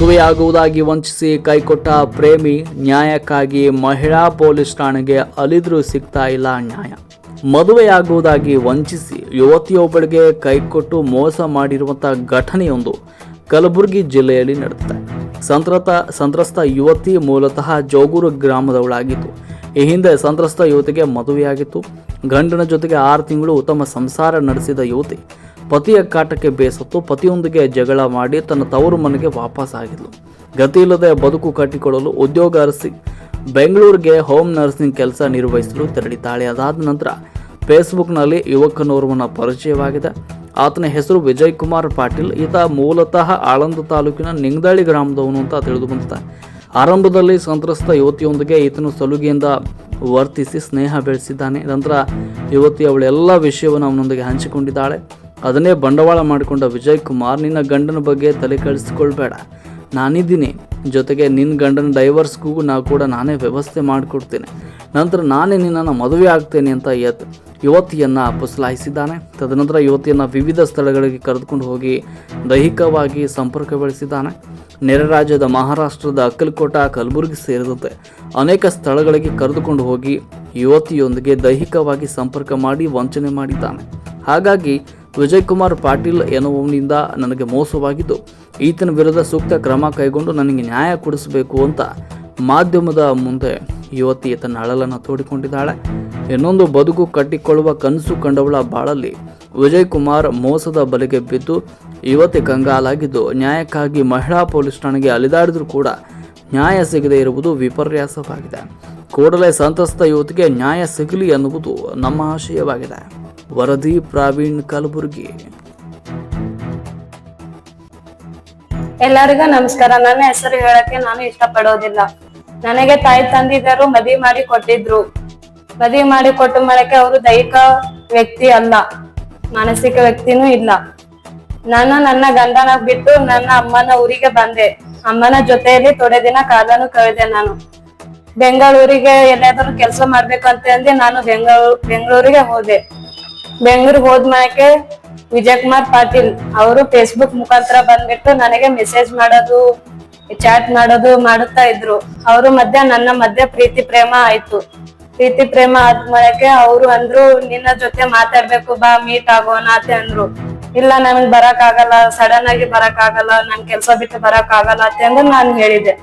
ಮದುವೆಯಾಗುವುದಾಗಿ ವಂಚಿಸಿ ಕೈಕೊಟ್ಟ ಪ್ರೇಮಿ, ನ್ಯಾಯಕ್ಕಾಗಿ ಮಹಿಳಾ ಪೊಲೀಸ್ ಠಾಣೆಗೆ ಅಲಿದ್ರೂ ಸಿಗ್ತಾ ಇಲ್ಲ ನ್ಯಾಯ. ಮದುವೆಯಾಗುವುದಾಗಿ ವಂಚಿಸಿ ಯುವತಿಯೊಬ್ಬಳಿಗೆ ಕೈಕೊಟ್ಟು ಮೋಸ ಮಾಡಿರುವಂಥ ಘಟನೆಯೊಂದು ಕಲಬುರಗಿ ಜಿಲ್ಲೆಯಲ್ಲಿ ನಡೆದಿದೆ. ಸಂತ್ರತ, ಸಂತ್ರಸ್ತ ಯುವತಿ ಮೂಲತಃ ಜೋಗೂರು ಗ್ರಾಮದವಳಾಗಿತ್ತು ಈ ಹಿಂದೆ ಸಂತ್ರಸ್ತ ಯುವತಿಗೆ ಮದುವೆಯಾಗಿತ್ತು. ಗಂಡನ ಜೊತೆಗೆ ಆರು ತಿಂಗಳು ಉತ್ತಮ ಸಂಸಾರ ನಡೆಸಿದ ಯುವತಿ ಪತಿಯ ಕಾಟಕ್ಕೆ ಬೇಸತ್ತು, ಪತಿಯೊಂದಿಗೆ ಜಗಳ ಮಾಡಿ ತನ್ನ ತವರು ಮನೆಗೆ ವಾಪಸ್ ಆಗಿದ್ಲು. ಗತಿ ಇಲ್ಲದೆ ಬದುಕು ಕಟ್ಟಿಕೊಳ್ಳಲು ಉದ್ಯೋಗ ಅರಸಿ ಬೆಂಗಳೂರಿಗೆ ಹೋಮ್ ನರ್ಸಿಂಗ್ ಕೆಲಸ ನಿರ್ವಹಿಸಲು ತೆರಳಿದ್ದಾಳೆ ಅದಾದ ನಂತರ ಫೇಸ್ಬುಕ್ನಲ್ಲಿ ಯುವಕನೋರ್ವನ ಪರಿಚಯವಾಗಿದೆ. ಆತನ ಹೆಸರು ವಿಜಯ್ ಕುಮಾರ್ ಪಾಟೀಲ್. ಈತ ಮೂಲತಃ ಆಳಂದ ತಾಲೂಕಿನ ನಿಂಗ್ದಾಳಿ ಗ್ರಾಮದವನು ಅಂತ ತಿಳಿದು ಬಂದಿದೆ ಆರಂಭದಲ್ಲಿ ಸಂತ್ರಸ್ತ ಯುವತಿಯೊಂದಿಗೆ ಈತನು ಸಲುಗೆಯಿಂದ ವರ್ತಿಸಿ ಸ್ನೇಹ ಬೆಳೆಸಿದ್ದಾನೆ. ನಂತರ ಯುವತಿ ಅವಳೆಲ್ಲ ವಿಷಯವನ್ನು ಅವನೊಂದಿಗೆ ಹಂಚಿಕೊಂಡಿದ್ದಾಳೆ. ಅದನ್ನೇ ಬಂಡವಾಳ ಮಾಡಿಕೊಂಡ ವಿಜಯ್ ಕುಮಾರ್ ನಿನ್ನ ಗಂಡನ ಬಗ್ಗೆ ತಲೆ ಕಳಿಸ್ಕೊಳ್ಬೇಡ ನಾನಿದ್ದೀನಿ. ಜೊತೆಗೆ ನಿನ್ನ ಗಂಡನ ಡೈವರ್ಸ್ಗೂ ನಾವು ಕೂಡ ನಾನೇ ವ್ಯವಸ್ಥೆ ಮಾಡಿಕೊಡ್ತೇನೆ. ನಂತರ ನಾನೇ ನಿನ್ನನ್ನು ಮದುವೆ ಆಗ್ತೇನೆ ಅಂತ ಯತ್ ಯುವತಿಯನ್ನು ಪುಸಲಾಯಿಸಿದ್ದಾನೆ. ತದನಂತರ ಯುವತಿಯನ್ನು ವಿವಿಧ ಸ್ಥಳಗಳಿಗೆ ಕರೆದುಕೊಂಡು ಹೋಗಿ ದೈಹಿಕವಾಗಿ ಸಂಪರ್ಕ ಬೆಳೆಸಿದ್ದಾನೆ. ನೆರೆ ರಾಜ್ಯದ ಮಹಾರಾಷ್ಟ್ರದ ಅಕ್ಕಲ್ಕೋಟ, ಕಲಬುರಗಿ ಸೇರಿದಂತೆ ಅನೇಕ ಸ್ಥಳಗಳಿಗೆ ಕರೆದುಕೊಂಡು ಹೋಗಿ ಯುವತಿಯೊಂದಿಗೆ ದೈಹಿಕವಾಗಿ ಸಂಪರ್ಕ ಮಾಡಿ ವಂಚನೆ ಮಾಡಿದ್ದಾನೆ. ಹಾಗಾಗಿ ವಿಜಯ್ ಕುಮಾರ್ ಪಾಟೀಲ್ ಎನ್ನುವನಿಂದ ನನಗೆ ಮೋಸವಾಗಿದ್ದು, ಈತನ ವಿರುದ್ಧ ಸೂಕ್ತ ಕ್ರಮ ಕೈಗೊಂಡು ನನಗೆ ನ್ಯಾಯ ಕೊಡಿಸಬೇಕು ಅಂತ ಮಾಧ್ಯಮದ ಮುಂದೆ ಯುವತಿ ತನ್ನ ಅಳಲನ್ನು ತೋಡಿಕೊಂಡಿದ್ದಾಳೆ. ಇನ್ನೊಂದು ಬದುಕು ಕಟ್ಟಿಕೊಳ್ಳುವ ಕನಸು ಕಂಡವಳ ಬಾಳಲ್ಲಿ ವಿಜಯ್ ಕುಮಾರ್ ಮೋಸದ ಬಲೆಗೆ ಬಿದ್ದು ಯುವತಿ ಕಂಗಾಲಾಗಿದ್ದು, ನ್ಯಾಯಕ್ಕಾಗಿ ಮಹಿಳಾ ಪೊಲೀಸ್ ಠಾಣೆಗೆ ಅಲಿದಾಡಿದ್ರೂ ಕೂಡ ನ್ಯಾಯ ಸಿಗದೆ ಇರುವುದು ವಿಪರ್ಯಾಸವಾಗಿದೆ. ಕೂಡಲೇ ಸಂತ್ರಸ್ತ ಯುವತಿಗೆ ನ್ಯಾಯ ಸಿಗಲಿ ಎನ್ನುವುದು ನಮ್ಮ ಆಶಯವಾಗಿದೆ. ವರದಿ ಪ್ರಾವೀಣ್ ಕಲಬುರ್ಗಿ. ಎಲ್ಲರಿಗೂ ನಮಸ್ಕಾರ. ನನ್ನ ಹೆಸರು ಹೇಳಕ್ಕೆ ನಾನು ಇಷ್ಟಪಡೋದಿಲ್ಲ. ನನಗೆ ತಾಯಿ ತಂದಿದ್ದರು, ಮದುವೆ ಮಾಡಿ ಕೊಟ್ಟಿದ್ರು. ಮದುವೆ ಮಾಡಿ ಕೊಟ್ಟ ಮಾಡಕ್ಕೆ ಅವರು ದೈಹಿಕ ವ್ಯಕ್ತಿ ಅಲ್ಲ. ಮಾನಸಿಕ ವ್ಯಕ್ತಿನೂ ಇಲ್ಲ. ನಾನು ನನ್ನ ಗಂಡನ ಬಿಟ್ಟು ನನ್ನ ಅಮ್ಮನ ಊರಿಗೆ ಬಂದೆ. ಅಮ್ಮನ ಜೊತೆಯಲ್ಲಿ ತೊಡೆ ದಿನ ಕಾಲನು ಕಳೆದೆ ನಾನು. ಬೆಂಗಳೂರಿಗೆ ಎಲ್ಲಾದರೂ ಕೆಲಸ ಮಾಡ್ಬೇಕಂತ ನಾನು ಬೆಂಗಳೂರು ಬೆಂಗಳೂರಿಗೆ ಹೋದೆ. ಬೆಂಗಳೂರಿಗೆ ಹೋದ್ಮೇಲೆ ವಿಜಯ್ ಕುಮಾರ್ ಪಾಟೀಲ್ ಅವರು ಫೇಸ್ಬುಕ್ ಮುಖಾಂತರ ಬಂದ್ಬಿಟ್ಟು ನನಗೆ ಮೆಸೇಜ್ ಮಾಡೋದು ಚಾಟ್ ಮಾಡೋದು ಮಾಡುತ್ತಾ ಇದ್ರು. ಅವರು ಮಧ್ಯ ನನ್ನ ಮಧ್ಯ ಪ್ರೀತಿ, ಪ್ರೇಮ ಆಯ್ತು. ಪ್ರೀತಿ, ಪ್ರೇಮ ಆದ್ಮೇಲೆ ಅವರು ಅಂದ್ರು, ನಿನ್ನ ಜೊತೆ ಮಾತಾಡ್ಬೇಕು, ಬಾ ಮೀಟ್ ಆಗೋಣ, ಅಂತ ಅಂದ್ರು. ಇಲ್ಲ, ನನಗ್ ಬರಕ್ ಆಗಲ್ಲ ಸಡನ್ ಆಗಿ ಬರಕ್ ಆಗಲ್ಲ ನನ್ ಕೆಲ್ಸ ಬಿಟ್ಟು ಬರಕ್ ಆಗಲ್ಲ ಅಂತ ಅಂದ್ರೆ ನಾನು ಹೇಳಿದೆ.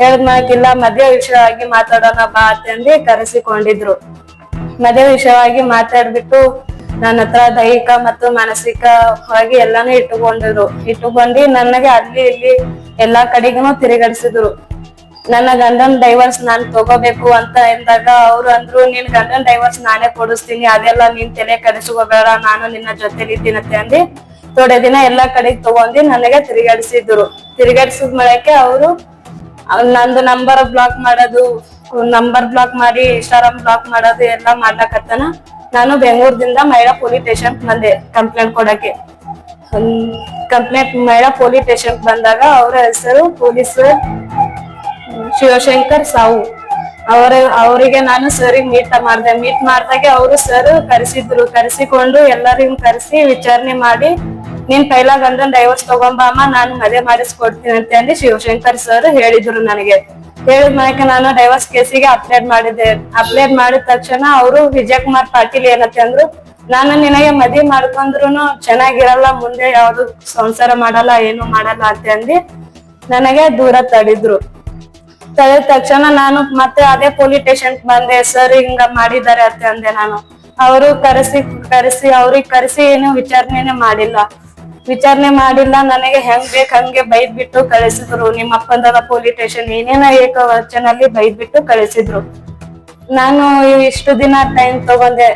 ಹೇಳಿದ್ಮೇಲೆ ಇಲ್ಲ, ಮದ್ವೆ ವಿಷಯವಾಗಿ ಮಾತಾಡೋಣ, ಬಾ ಅಂತಂದು ಕರೆಸಿಕೊಂಡಿದ್ರು. ಮದ್ವೆ ವಿಷಯವಾಗಿ ಮಾತಾಡ್ಬಿಟ್ಟು ನನ್ನ ಹತ್ರ ದೈಹಿಕ ಮತ್ತು ಮಾನಸಿಕವಾಗಿ ಎಲ್ಲಾನು ಇಟ್ಟುಕೊಂಡಿದ್ರು ಇಟ್ಟುಕೊಂಡು ನನಗೆ ಅಲ್ಲಿ ಇಲ್ಲಿ ಎಲ್ಲಾ ಕಡೆಗೂ ತಿರುಗಡಿಸಿದ್ರು. ನನ್ನ ಗಂಡನ್ ಡೈವರ್ಸ್ ನಾನ್ ತಗೋಬೇಕು ಅಂತ ಎಂದಾಗ ಅವ್ರು ಅಂದ್ರು, ನಿನ್ ಗಂಡನ್ ಡೈವರ್ಸ್ ನಾನೇ ಕೊಡಿಸ್ತೀನಿ, ಅದೆಲ್ಲ ನೀನ್ ತಲೆ ಕರೆಸ್ಕೋಬೇಡ ನಾನು ನಿನ್ನ ಜೊತೆಲಿ ಇದ್ದೀನಂತೆ ಅಂದಿ. ಥೋಡೆ ದಿನ ಎಲ್ಲಾ ಕಡೆ ತಗೊಂಡಿ ನನಗೆ ತಿರುಗಾಡಿಸಿದ್ರು. ತಿರುಗಾಡಿಸಿದ ಮಾಡಕ್ಕೆ ಅವರು ನಂದು ನಂಬರ್ ಬ್ಲಾಕ್ ಮಾಡೋದು ನಂಬರ್ ಬ್ಲಾಕ್ ಮಾಡಿ ಇನ್ಸ್ಟಾಗ್ರಾಮ್ ಬ್ಲಾಕ್ ಮಾಡೋದು, ಎಲ್ಲ ಮಾಡ್ಲಕತ್ತನ. ನಾನು ಬೆಂಗಳೂರದಿಂದ ಮಹಿಳಾ ಪೊಲೀಸ್ ಸ್ಟೇಷನ್ ಬಂದೆ ಕಂಪ್ಲೇಂಟ್ ಕೊಡಕ್ಕೆ. ಕಂಪ್ಲೇಂಟ್ ಮಹಿಳಾ ಪೊಲೀಸ್ ಸ್ಟೇಷನ್ ಬಂದಾಗ ಅವರ ಹೆಸರು ಪೊಲೀಸ್ ಶಿವಶಂಕರ್ ಸಾವು ಅವರ, ಅವರಿಗೆ ನಾನು ಸರಿಗೆ ಮೀಟ್ ಮಾಡಿದೆ. ಮೀಟ್ ಮಾಡಿದಾಗ ಅವರು ಸರ್ ಕರೆಸಿದ್ರು. ಕರೆಸಿಕೊಂಡು ಎಲ್ಲರಿಗೂ ಕರೆಸಿ ವಿಚಾರಣೆ ಮಾಡಿ, ನೀನ್ ಪೈಲ ಗಂಡನ್ ಡೈವರ್ಸ್ ತಗೊಂಬಾಮ ನಾನು ಮದುವೆ ಮಾಡಿಸ್ಕೊಡ್ತೀನಿ ಅಂತ ಅಂದ್ರೆ ಶಿವಶಂಕರ್ ಸರ್ ಹೇಳಿದ್ರು ನನಗೆ. ಹೇಳಿದ ನಾಯಕ ನಾನು ಡೈವರ್ಸ್ ಕೇಸಿಗೆ ಅಪ್ಲೈ ಮಾಡಿದ್ದೆ. ಅಪ್ಲೈ ಮಾಡಿದ ತಕ್ಷಣ ಅವರು ವಿಜಯ ಕುಮಾರ್ ಪಾಟೀಲ್ ಏನತ್ತೆ ಅಂದ್ರು, ನಾನು ನಿನಗೆ ಮದ್ವೆ ಮಾಡ್ಕೊಂಡ್ರು ಚೆನ್ನಾಗಿರಲ್ಲ, ಮುಂದೆ ಯಾವ್ದು ಸಂಸಾರ ಮಾಡಲ್ಲ, ಏನು ಮಾಡಲ್ಲ ಅಂತ ಅಂದಿ. ನನಗೆ ದೂರ ತಡಿದ್ರು ತಡೆದ ತಕ್ಷಣ ನಾನು ಮತ್ತೆ ಅದೇ ಪೊಲೀಸ್ ಸ್ಟೇಷನ್ ಬಂದೆ, ಸರ್, ಹಿಂಗ ಮಾಡಿದ್ದಾರೆ ಅಂತ ಅಂದೆ ನಾನು. ಅವರು ಕರೆಸಿ ಕರೆಸಿ, ಅವ್ರಿಗೆ ಕರೆಸಿ ಏನು ವಿಚಾರಣೆನೆ ಮಾಡಿಲ್ಲ. ವಿಚಾರಣೆ ಮಾಡಿಲ್ಲ. ನನಗೆ ಹೆಂಗ್ ಬೇಕ್ ಹಂಗೆ ಬೈದ್ ಬಿಟ್ಟು ಕಳಿಸಿದ್ರು. ನಿಮ್ಮ ಅಪ್ಪಂದದ ಪೊಲೀಸ್ ಸ್ಟೇಷನ್ ಏನೇನ ಏಕವಚನಲ್ಲಿ ಬೈದ್ ಬಿಟ್ಟು ಕಳಿಸಿದ್ರು. ನಾನು ಇಷ್ಟು ದಿನ ಟೈಮ್ ತಗೊಂಡೆ.